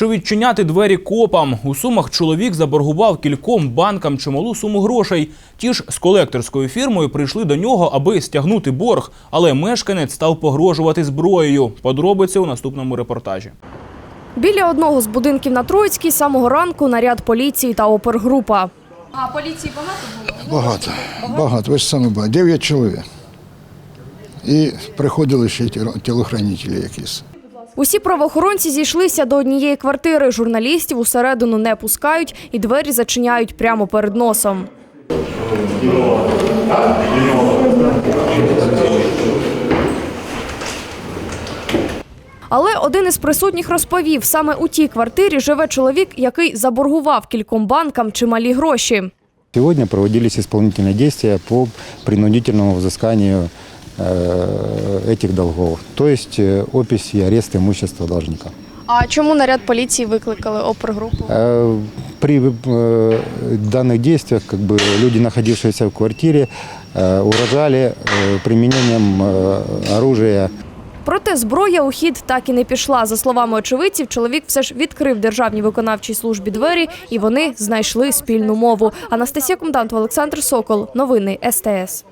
Чи відчиняти двері копам? У сумах чоловік заборгував кільком банкам чималу суму грошей. Ті ж з колекторською фірмою прийшли до нього, аби стягнути борг, але мешканець став погрожувати зброєю. Подробиці у наступному репортажі. Біля одного з будинків на Троїцькій з самого ранку наряд поліції та опергрупа. А поліції багато було? Багато, багато. Ви ж самі бачите, 9 чоловік. І приходили ще тілохранителі якісь. Усі правоохоронці зійшлися до однієї квартири. Журналістів усередину не пускають і двері зачиняють прямо перед носом. Але один із присутніх розповів, саме у тій квартирі живе чоловік, який заборгував кільком банкам чималі гроші. Сегодня проводились исполнительные действия по принудительному взысканию э, этих долгов, то есть э, опись и арест имущества должника. А чому наряд поліції викликали опергрупу? Э, При э, данных действиях как бы, люди, находившиеся в квартире, э, угрожали э, применением э, оружия Проте зброя у хід так і не пішла. За словами очевидців, чоловік все ж відкрив державній виконавчій службі двері, і вони знайшли спільну мову. Анастасія Комдант, Олександр Сокол. Новини СТС.